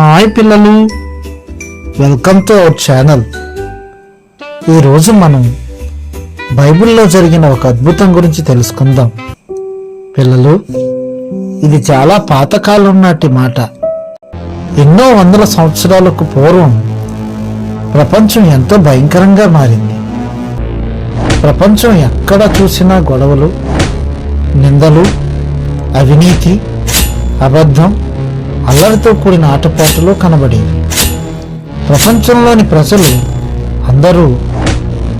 Hi పిల్లలు. Welcome to our channel. ఈరోజు మనం బైబిల్లో జరిగిన ఒక అద్భుతం గురించి తెలుసుకుందాం. పిల్లలు ఇది చాలా పాతకాలం నాటి మాట. ఎన్నో వందల సంవత్సరాలకు పూర్వం ప్రపంచం ఎంతో భయంకరంగా మారింది. ప్రపంచం ఎక్కడ చూసినా గొడవలు నిందలు అవినీతి అబద్ధం అల్లరితో కూడిన ఆటపాటలు కనబడేవి ప్రపంచంలోని ప్రజలు అందరూ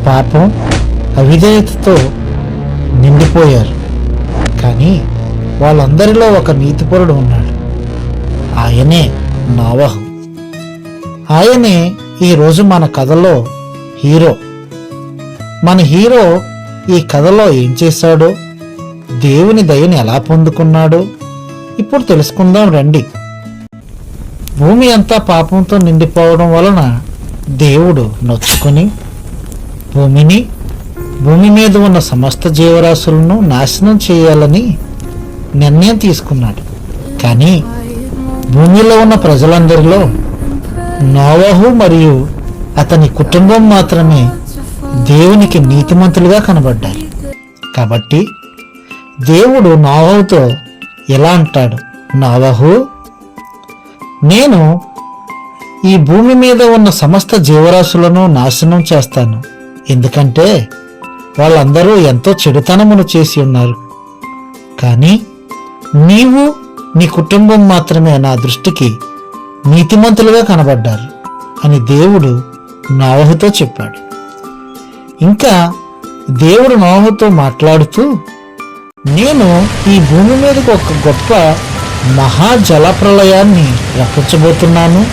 పాపం అవిధేయతతో నిండిపోయారు. కానీ వాళ్ళందరిలో ఒక నీతిపరుడు ఉన్నాడు. ఆయనే నావహు. ఆయనే ఈరోజు మన కథలో హీరో. మన హీరో ఈ కథలో ఏం చేశాడో దేవుని దయని ఎలా పొందుకున్నాడో ఇప్పుడు తెలుసుకుందాం రండి. భూమి అంతా పాపంతో నిండిపోవడం వలన దేవుడు నొచ్చుకొని భూమిని భూమి మీద ఉన్న సమస్త జీవరాశులను నాశనం చేయాలని నిర్ణయం తీసుకున్నాడు. కానీ భూమిలో ఉన్న ప్రజలందరిలో నోవహు మరియు అతని కుటుంబం మాత్రమే దేవునికి నీతిమంతులుగా కనబడ్డారు. కాబట్టి దేవుడు నోవహుతో ఎలా అంటాడు? నోవహు నేను ఈ భూమి మీద ఉన్న సమస్త జీవరాశులను నాశనం చేస్తాను. ఎందుకంటే వాళ్ళందరూ ఎంతో చెడుతనమును చేసి ఉన్నారు. కానీ నీవు నీ కుటుంబం మాత్రమే నా దృష్టికి నీతిమంతులుగా కనబడ్డారు అని దేవుడు నోవహుతో చెప్పాడు. ఇంకా దేవుడు నోవహుతో మాట్లాడుతూ నేను ఈ భూమి మీదకు ఒక గొప్ప మహా జలప్రలయాన్ని రప్పించబోతున్నాను.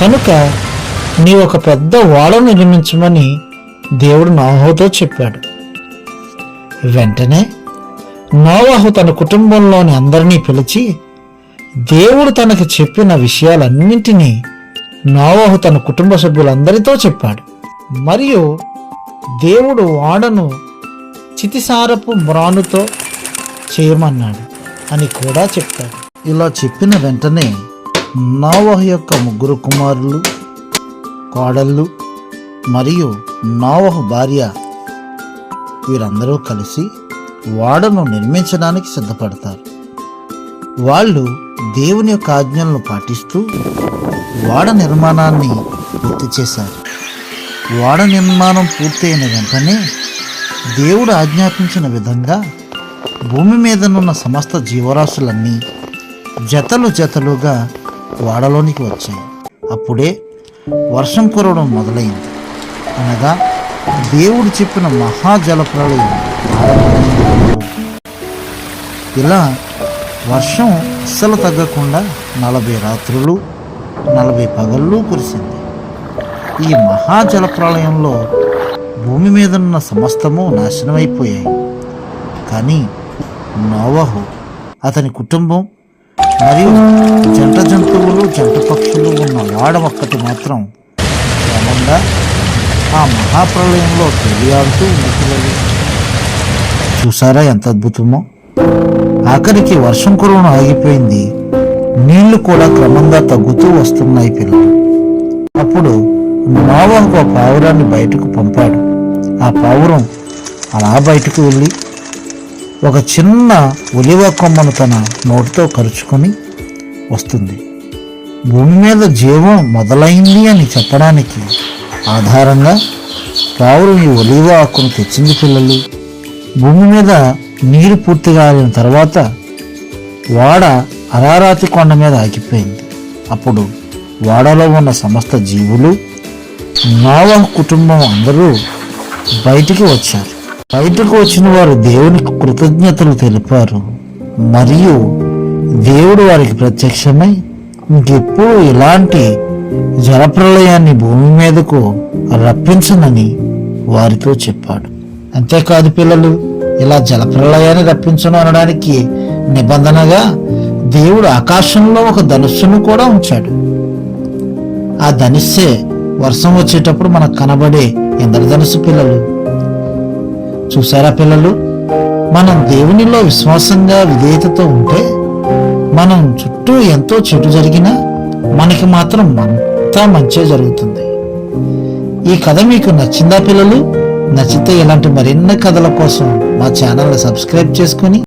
కనుక నీ ఒక పెద్ద ఓడను నిర్మించమని దేవుడు నోవహుతో చెప్పాడు. వెంటనే నోవాహు తన కుటుంబంలోని అందరినీ పిలిచి దేవుడు తనకు చెప్పిన విషయాలన్నింటినీ నోవాహు తన కుటుంబ సభ్యులందరితో చెప్పాడు. మరియు దేవుడు వాడను చితిసారపు మ్రానుతో చేయమన్నాడు అని కూడా చెప్తాడు. ఇలా చెప్పిన వెంటనే నావహ యొక్క ముగ్గురు కుమారులు కోడళ్ళు మరియు నావహ భార్య వీరందరూ కలిసి వాడను నిర్మించడానికి సిద్ధపడతారు. వాళ్ళు దేవుని యొక్క ఆజ్ఞలను పాటిస్తూ వాడ నిర్మాణాన్ని పూర్తి చేశారు. వాడ నిర్మాణం పూర్తయిన వెంటనే దేవుడు ఆజ్ఞాపించిన విధంగా భూమి మీదనున్న సమస్త జీవరాశులన్నీ జతలు జతలుగా వాడలోనికి వచ్చాయి. అప్పుడే వర్షం కురవడం మొదలైంది. అనగా దేవుడు చెప్పిన మహాజల ప్రళయం ఇలా వర్షం అస్సలు తగ్గకుండా నలభై రాత్రులు నలభై పగళ్ళు కురిసింది. ఈ మహాజల ప్రళయంలో భూమి మీదన్న సమస్తము నాశనమైపోయాయి. కానీ నోవహు అతని కుటుంబం మరియు జంట జంతువులు జంట పక్షులు ఉన్న వాడ ఒక్కటి మాత్రం క్రమంగా ఆ మహాప్రలయంలో తెలియాడుతూ మిగిలేదు చూసారా ఎంత అద్భుతమో? ఆఖరికి వర్షం కురవడం ఆగిపోయింది. నీళ్ళు కూడా క్రమంగా తగ్గుతూ వస్తున్నాయి పిల్లలు. అప్పుడు నోవాహు ఒక పావురాన్ని బయటకు పంపాడు. ఆ పావురం అలా బయటకు వెళ్ళి ఒక చిన్న ఒలివ కొమ్మను తన నోటితో కరుచుకొని వస్తుంది. భూమి మీద జీవం మొదలైంది అని చెప్పడానికి ఆధారంగా రావులు ఈ ఒలివ ఆకును తెచ్చింది పిల్లలు. భూమి మీద నీరు పూర్తిగా ఆగిన తర్వాత వాడ అరారాతి కొండ మీద ఆగిపోయింది. అప్పుడు వాడలో ఉన్న సమస్త జీవులు నావ కుటుంబం అందరూ బయటికి వచ్చారు. బయటకు వచ్చిన వారు దేవునికి కృతజ్ఞతలు తెలిపారు. మరియు దేవుడు వారికి ప్రత్యక్షమై ఇంకెప్పుడు ఇలాంటి జలప్రలయాన్ని భూమి మీదకు రప్పించనని వారితో చెప్పాడు. అంతేకాదు పిల్లలు ఇలా జలప్రలయాన్ని రప్పించను అనడానికి నిబంధనగా దేవుడు ఆకాశంలో ఒక ధనుస్సును కూడా ఉంచాడు. ఆ ధనుస్సే వర్షం వచ్చేటప్పుడు మనకు కనబడే ఇంద్రధనుసు పిల్లలు. చూసారా పిల్లలు? మనం దేవునిలో విశ్వాసంగా విధేయతతో ఉంటే మనం చుట్టూ ఎంతో చెడు జరిగినా మనకి మాత్రం అంతా మంచే జరుగుతుంది. ఈ కథ మీకు నచ్చిందా పిల్లలు? నచ్చితే ఇలాంటి మరిన్ని కథల కోసం మా ఛానల్ని సబ్స్క్రైబ్ చేసుకొని